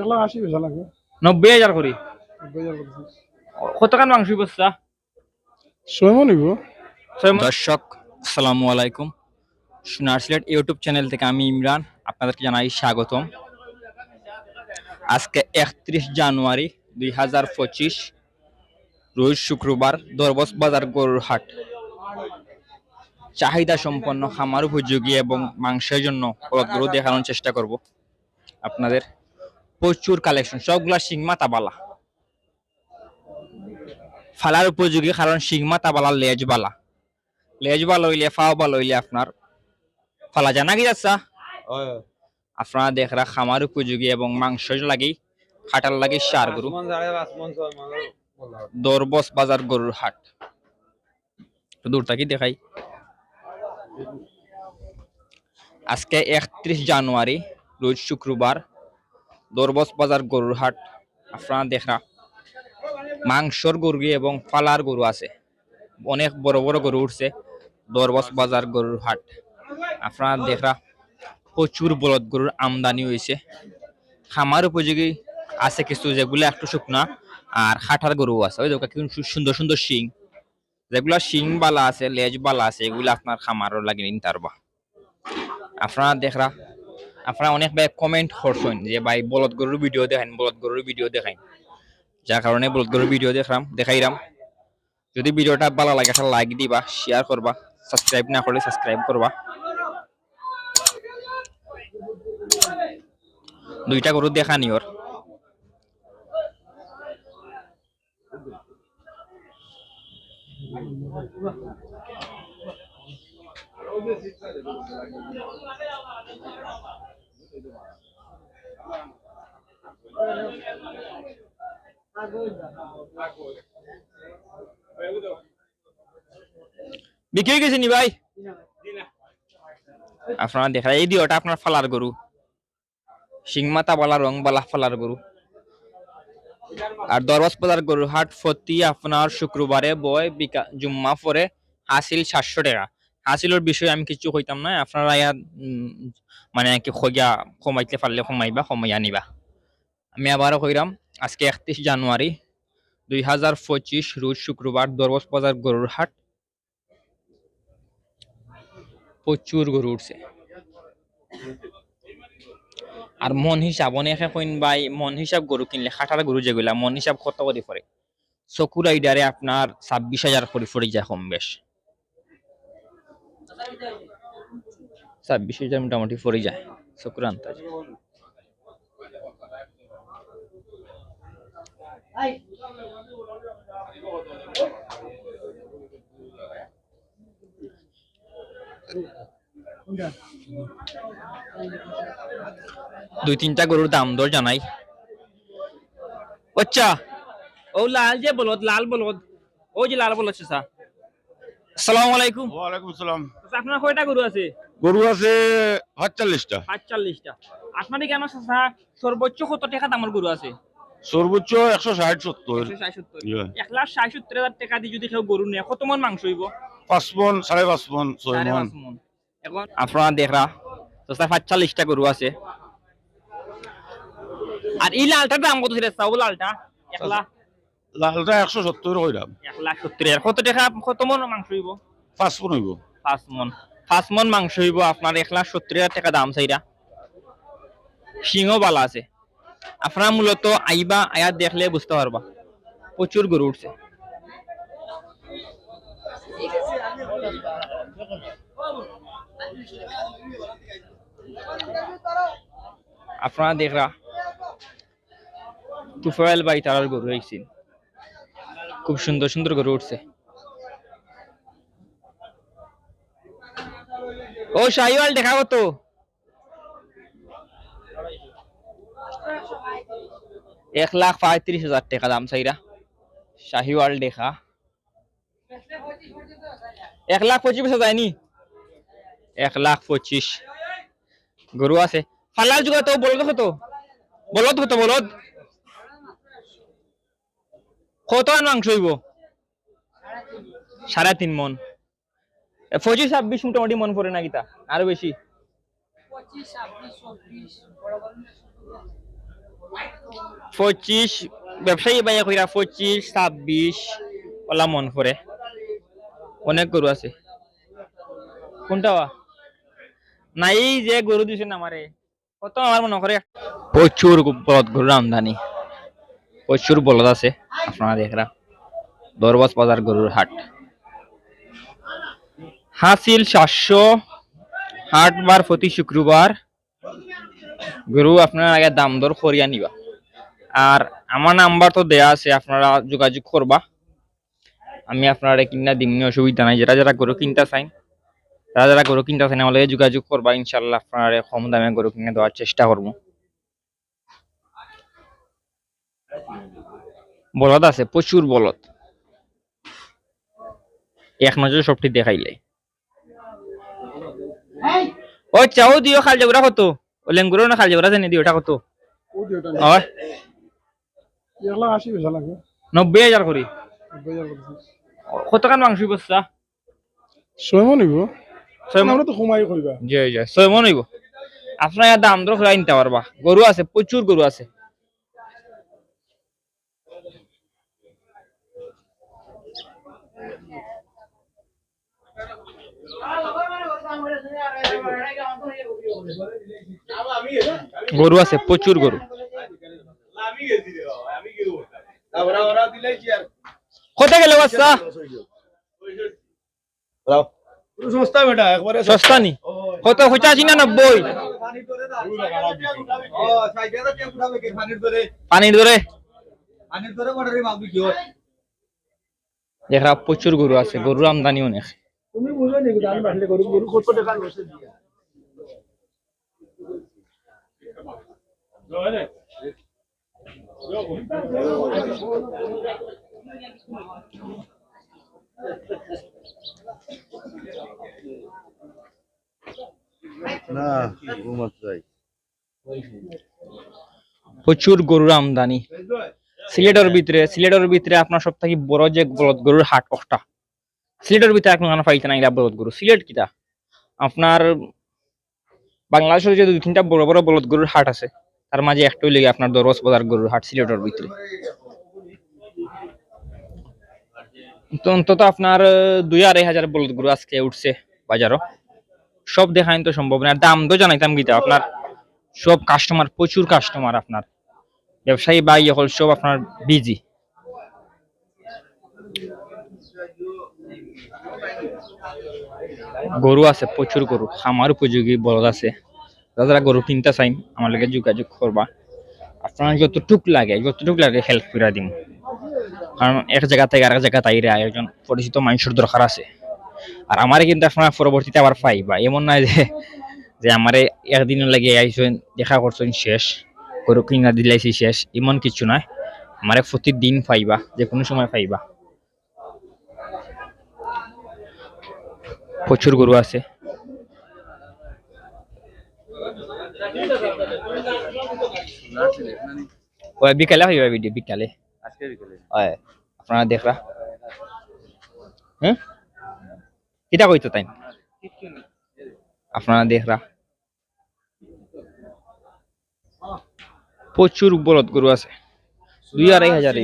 এক লাখ আশি পয়সা লাগে। নব্বই হাজার করি। কতখান মাংস বস্তা? ছয় মন নিব দর্শক আসসালামু আলাইকুম। সোনার সিলেট ইউটিউব চ্যানেল থেকে আমি ইমরান আপনাদেরকে জানাই স্বাগতম। আজকে একত্রিশ জানুয়ারি দুই হাজার পঁচিশ রোজ শুক্রবার দরবস বাজার গরুর হাট। চাহিদা সম্পন্ন খামার উপযোগী এবং মাংসের জন্য গরু দেখানোর চেষ্টা করব। আপনাদের প্রচুর কালেকশন সবগুলা শিংমা তাবালা ফালার উপযোগী কারণ শিংমা তাবালা লেজ বালা। লেজ ভালো হইলে ফাও ভালো হইলে আপনার ফালা জানা কি যাচ্ছা আপনারা দেখরা খামার উপযোগী এবং মাংস লাগি খাটার লাগি সার গরু। দরবস বাজার গরুর হাট। তো দূরটা কি দেখাই। আজকে একত্রিশ জানুয়ারি রোজ শুক্রবার। দরবস বাজার গরুর হাট, আপনারা দেখরা। মাংসর গরু এবং ফালার গরু আছে। অনেক বড় বড় গরু উঠছে দরবস বাজার গরুর হাট। আপনারা দেখরা, প্রচুর বলদ গরুর আমদানি হয়েছে খামার উপযোগী আছে কিছু যেগুলো একটু শুকনা আর খাটার গরু আছে। ওই দেখো সুন্দর সুন্দর শিং। যেগুলা শিং বালা আছে, লেজ বালা আছে, এগুলো আপনার খামারও লাগে নিতে পারবা আপনারা দেখরা আপনারা অনেক ভাই কমেন্ট করছেন যে, ভাই, বলদ গরুর ভিডিও দেখান বলদ গরুর ভিডিও দেখান যার কারণে বলদ গরুর ভিডিও দেখলাম দেখাইলাম। যদি ভিডিওটা ভালো লাগে, একটা লাইক দিবা শেয়ার করবা সাবস্ক্রাইব না করলে সাবস্ক্রাইব করবা। দুইটা গরু দেখা নিওর বিক্রি গেছে নি ভাই? আপনারা দেখা এই দিওটা আপনার ফালার গরু সিংমাতা বালা রং বালা ফালার গরু আর দরবাজ বাজার গরুর হাট ফতি আপনার শুক্রবারে বয় বিকা জুম্মা পরে হাসিল সাতশো টাকা। হাসিলের বিষয়ে আমি কিছু কইতাম না, আপনারা ইয়াত মানে কি খইয়া কমাইতে পারলে কমাইবা কমাইয়া আনিবা। আমি আবারও কইরাম, আজকে একত্রিশ জানুয়ারি দুই হাজার পঁচিশ রোজ শুক্রবার দরবাজ বাজার গরুর হাট। প্রচুর গরু উঠছে। আর মন হিসাব, অনেকে কইন, ভাই, মন হিসাব গরু কিনলে খাটার গরু যেগুলা, মন হিসাব কত করে পড়ে চকুর আইডারে আপনার ছাব্বিশ হাজার করে পড়ে যায় কম বেশ। ছাব্বিশ হাজার মোটামুটি পড়ে যায়। আন্তাজ দুই তিনটা গরুর দাম দর জানাই। আচ্ছা ও লাল যে বলদ, লাল বলদ। ও যে লাল বলদ চাচা আসসালামু আলাইকুম। ওয়ালাইকুম সালাম আপনার কয়টা গরু আছে? গরু আছে সাতচল্লিশটা। আটচল্লিশটা আপনার কেন চাচা? সর্বোচ্চ কত টাকা দামের গরু আছে? সর্বোচ্চ। ইয়ে। এক লাখ ষাট সত্তর হাজার টাকা দিয়ে যদি কেউ গরু নেয় কত মন মাংস হইব? পাঁচ মন সাড়ে পাঁচ মন ছয় সাড়ে মন। এখন আপনারা দেখরা চাচা পাঁচচল্লিশটা গরু আছে। আর এই লালটার দাম কত ছিল? চাও লালটা এক লাখ লালটা একশো সত্তর কইরাম এক লাখ সত্তর হাজার কত টাকা? কত মন মাংস হইব? পাঁচ মন হইব। পাঁচ মন। পাঁচ মন মাংস হইব আপনার এক লাখ সত্তর হাজার টাকা দাম চাইরা। সিংহ বালা আছে। আপনারা মূলত আইবা আয়া দেখলে বুঝতে পারবা। প্রচুর গরু উঠছে। আপনারা দেখরা টুফাইল বাই তারার গরু হয়েছিল খুব সুন্দর সুন্দর গরু উঠছে। ও শাহিওয়াল দেখা কত এক লাখ পঁয়ত্রিশ হাজার টাকা দাম চাইরা শাহিওয়াল দেখা। এক লাখ পঁচিশ হাজার যায়নি? এক লাখ পঁচিশ। গরু আছে। ফালার যুগে তো বলদ কত বলদ কত বলদ। কত মাংস হইব? সাড়ে তিন মন। পঁচিশ ছাব্বিশ মোটামুটি মন পড়ে না গীতা? আরও বেশি? পঁচিশ ব্যবসায়ী বাইয়া কইরা পঁচিশ ছাব্বিশ ওলা মন করে অনেক গরু আছে। কোনটা বা? না এই যে গরু দিছে না আমারে। কত আমার মনে করে? প্রচুর বলদ গরুর আমদানি। প্রচুর বলদ আছে, আপনারা দেখরা দরবাজ বাজার গরুর হাট। হাসিল সাতশো হাট বার প্রতি শুক্রবার। গরু আপনারা আগে দাম দর করিয়া নিবা। আর আমার নাম্বার তো দেয়া আছে, আপনারা যোগাযোগ করবা। আমি আপনারা কিনা দিমনি অসুবিধা নাই। যারা যারা গরু কিনতে চাই যারা যারা গরু কিনতে চাই আমার যোগাযোগ করবা। ইনশাল্লাহ আপনারা কম দামে গরু কিনে দেওয়ার চেষ্টা করব। বলদ আছে প্রচুর বলদ। এক নজর সবটি দেখাইলে। ও চাও দিও খাল যাবরা কত? ও লেঙ্গুরো না খাল যাবরা জানি কত? দিওটা লাগে। নব্বই হাজার করি। কত কান মাংস বস্তা? ছয় মন হইব। ছয় মণ? তো কমাই ছয় মন হইব। আপনার দাম দর করে নিতে পারবা গরু আছে প্রচুর গরু আছে। গরু আছে প্রচুর গরু। কোথায় গেলে বাচ্চা? সস্তা বেটা একবারে সস্তা। নি? কত পঁচাশি না নব্বই? পানির ধরে পানির দরে? পানির ধরে মোটরে মাছ বিক্রি হয় দেখা প্রচুর গরু আছে গরুর আমদানি অনেক। প্রচুর গরুর আমদানি। সিলেটের ভিতরে সিলেটের ভিতরে আপনার সব থেকে বড় যে বলদ গরুর হাট একটা সিলেটের ভিতরে এখন আনা পাইতে না বলদ গরু। সিলেট কিটা? আপনার বাংলাদেশের যে দুই তিনটা বড় বড় বলদ গরুর হাট আছে তার মাঝে একটাই লেগে আপনার দরজ বাজার গরুর হাট সিলেটের ভিতরে। তো অন্তত আপনার দুই আড়াই হাজার বলদ গরু আজকে উঠছে বাজারও। সব দেখাইন তো সম্ভব না। আর দাম তো জানাইতাম গীতা আপনার সব কাস্টমার প্রচুর কাস্টমার আপনার। ব্যবসায়ী বা ইয়ে হল সব আপনার বিজি গরু আছে, প্রচুর গরু। খামার উপযোগী, বলদ আছে। যারা গরু কিনতে চাই আমার লগে যোগাযোগ করবা। আপনার যতটুক লাগে যতটুক লাগে হেল্প করে দিম। কারণ এক জায়গা থেকে আরেক জায়গা তাইরে একজন পরিচিত মানুষের দরকার আছে। আর আমারে কিন্তু আপনার পরবর্তীতে আবার পাইবা। এমন নয় যে যে আমারে একদিন লাগে আইসেন, দেখা করছেন, শেষ। গরু কিনা দিলাইছি শেষ। এমন কিছু নয়। আমারে প্রতিদিন পাইবা যে কোনো সময় পাইবা প্রচুর গরু আছে। ওই বিকালে হইবা ভিডিও বিকালে। আজকে বিকেলে। হয় আপনারা দেখরা হ্যাঁ? কিটা কইতো তাই? আপনারা দেখরা প্রচুর বলদ গরু আছে। দুই আড়াই হাজার